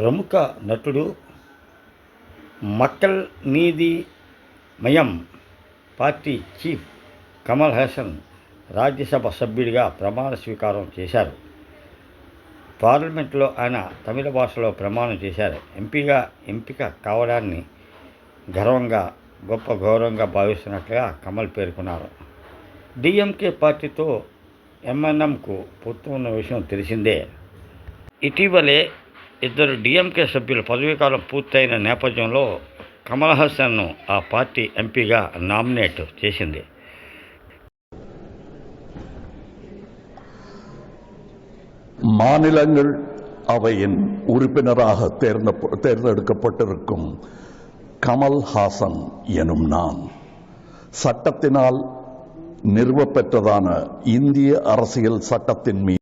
ప్రముఖ నటుడు Makkal Needhi Maiam party chief Kamal Haasan Rajya Sabha సభ్యుడిగా ప్రమాణ స్వీకారం చేశారు. పార్లమెంట్లో ఆయన తమిళ భాషలో ప్రమాణం చేశారు. ఎంపీగా ఎంపిక కావడాన్ని గర్వంగా గొప్ప గౌరవంగా భావిస్తున్నట్లుగా కమల్ పేర్కొన్నారు. డిఎంకే పార్టీతో ఎంఎన్ఎంకు పొత్తు ఉన్న విషయం తెలిసిందే. ఇటీవలే ఇద్దరు డిఎంకే సభ్యుల పదవీకాలం పూర్తయిన నేపథ్యంలో కమల్ హాసన్ను ఆ పార్టీ ఎంపీగా నామినేట్ చేసింది மாநிலங்கள் அவையின் உறுப்பினராக தேர்ந்த- தேர்ந்தெடுக்கப்பட்டிருக்கும் கமல் ஹாசன் எனும் நான் சட்டத்தினால் நிறுவப்பெற்றதான இந்திய அரசியல் சட்டத்தின் மீது